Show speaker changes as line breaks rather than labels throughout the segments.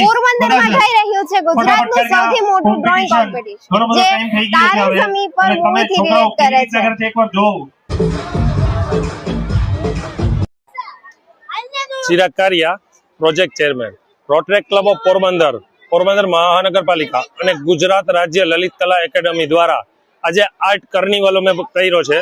પોરબંદરમાં થઈ રહ્યું છે ગુજરાતનું સૌથી મોટું ડ્રોઈંગ કોમ્પિટિશન જે તારી જમી પર મૂવીથી રિલેટ કરે છે.
એકવાર જોવું.
Chirag Kariya project chairman Rotaract club of Porbandar Porbandar મહાનગરપાલિકા અને ગુજરાત રાજ્ય લલિત કલા એકેડમી દ્વારા આજે આર્ટ કર્નિવલ અમે કર્યો છે.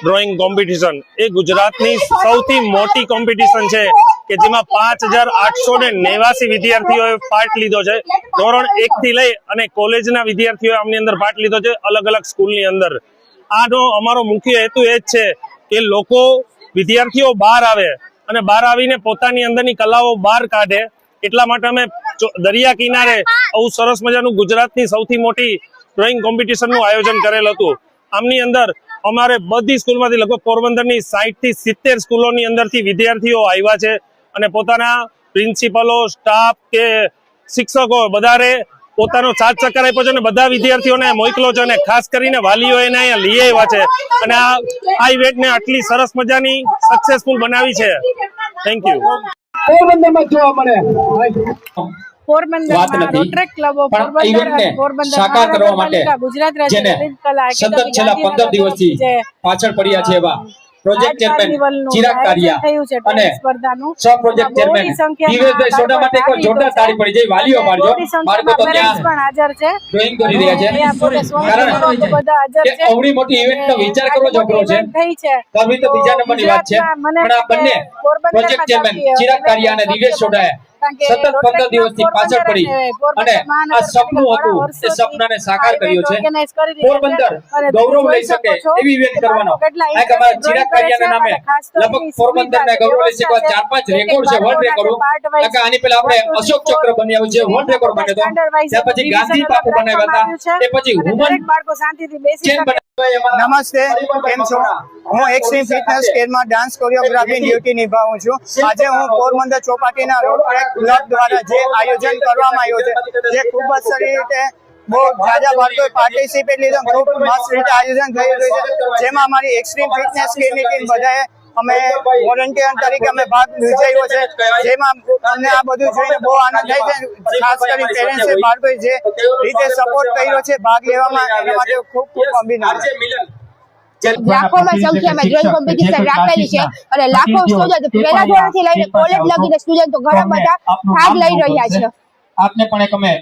ડ્રોઈંગ કોમ્પિટિશન એ ગુજરાતની સૌથી મોટી કોમ્પિટિશન છે. કે જેમાં પાંચ હજાર આઠસો નેવાસી વિદ્યાર્થીઓએ પાર્ટ લીધો છે. ધોરણ એક થી લઈ અને કોલેજના વિદ્યાર્થીઓએ આમની અંદર પાર્ટ લીધો છે અલગ અલગ સ્કૂલની અંદર. આનો અમારો મુખ્ય હેતુ એ જ છે કે લોકો વિદ્યાર્થીઓ બહાર આવે અને બહાર આવીને પોતાની અંદરની કલાઓ બહાર કાઢે. એટલા માટે અમે દરિયા કિનારે આવું સરસ મજાનું ગુજરાતની સૌથી મોટી ડ્રોઈંગ કોમ્પિટિશનનું આયોજન કરેલ હતું. આમની અંદર અમારે બધી સ્કૂલમાંથી લગભગ પોરબંદરની સાઠથી સિત્તેર સ્કૂલોની અંદરથી વિદ્યાર્થીઓ આવ્યા છે. અને પોતાના પ્રિન્સિપલો સ્ટાફ કે શિક્ષકો બધારે પોતાનો સાથ સહકાર આપ્યો છે અને બધા વિદ્યાર્થીઓને મોકલો છે અને ખાસ કરીને વાલીઓ એને અહીંયા લઈ આવ્યા છે. અને આ આ ઇવેન્ટને આટલી સરસ મજાની સક્સેસફુલ બનાવી છે. થેન્ક યુ
પોરબંદરમાં જોવા મળે.
પોરબંદરમાં રોટરેક ક્લબો પોરબંદર
કરવા માટે
ગુજરાત રાજ્ય કલા
સતત છેલ્લા દિવસથી પાછળ પડ્યા છે એવા પ્રોજેક્ટ ચેરમેન ચિરાગ કારિયા અને
drawing
project chairman Diveshbhai Sodha માટે એક જોરદાર તાળી પડી જાય વાલીઓ
મારજો.
બાળકો તો ત્યાં
પણ હાજર છે.
ડ્રોઈંગ કરી રહ્યા છે. કારણ. અવળી મોટી ઇવેન્ટ નો વિચાર કરવો જ અઘરો છે. તો બીજા નંબરની વાત છે. પણ આ બંને પ્રોજેક્ટ ચેરમેન ચિરાગ કારિયા અને દિવેશ
કે
સતત પંદર દિવસથી પાછળ પડી. અને આ સપનું હતું એ સપનાને સાકાર કર્યો છે. પોરબંદર ગૌરવ લઈ શકે એવી ઇવેન્ટ કરવાનો. આ અમારા ચિરાગ કારિયાના નામે લગભગ પોરબંદરને ગૌરવ લઈ શકે ચાર પાંચ રેકોર્ડ છે વર્લ્ડ રેકોર્ડ આ આની પહેલા આપણે અશોક ચક્ર બન્યા છે વર્લ્ડ રેકોર્ડ બન્યો હતો ત્યાર પછી ગાંધી બાપુ બનાવ્યા હતા. એ પછી હુમન
બાળકો શાંતિથી બેસી
ચેન
શકે.
બનાવ્યા
નમસ્તે કેમ છો? હું એક્સ્ટ્રીમ ફિટનેસ સ્કેલમાં ડાન્સ કોરિયોગ્રાફી ડ્યુટી નિભાવું છું. આજે હું પોરબંદર ચોપાટીના રોડ ટ્રેક ક્લબ દ્વારા જે આયોજન કરવામાં આવ્યું છે, જે ખૂબ જ સારી રીતે બહુ જાજા બાળકોએ પાર્ટિસિપેટ ખૂબ મસ્ત રીતે આયોજન થઈ છે. જેમાં અમારી એક્સ્ટ્રીમ ફિટનેસ સ્કેલની ટીમ બધાએ અમે વોલન્ટિયર તરીકે અમે ભાગ લીધેલો છે. જેમાં અમને આ બધું જોઈને બહુ આનંદ થાય છે. ખાસ કરી પેરેન્ટ્સે બાળકોએ જે રીતે સપોર્ટ કર્યો છે, ભાગ લેવામાં એના માટે ખૂબ ખૂબ અભિનંદન.
લાખોમાં સંખ્યામાં ડ્રોઈંગ કોમ્પિટિશન રાખેલી છે અને લાખો સ્ટુડન્ટ પહેલા ધોરણથી લઈને કોલેજ લગીને સ્ટુડન્ટો ઘણા બધા ભાગ લઈ રહ્યા છે.
આપને પણ એક અમે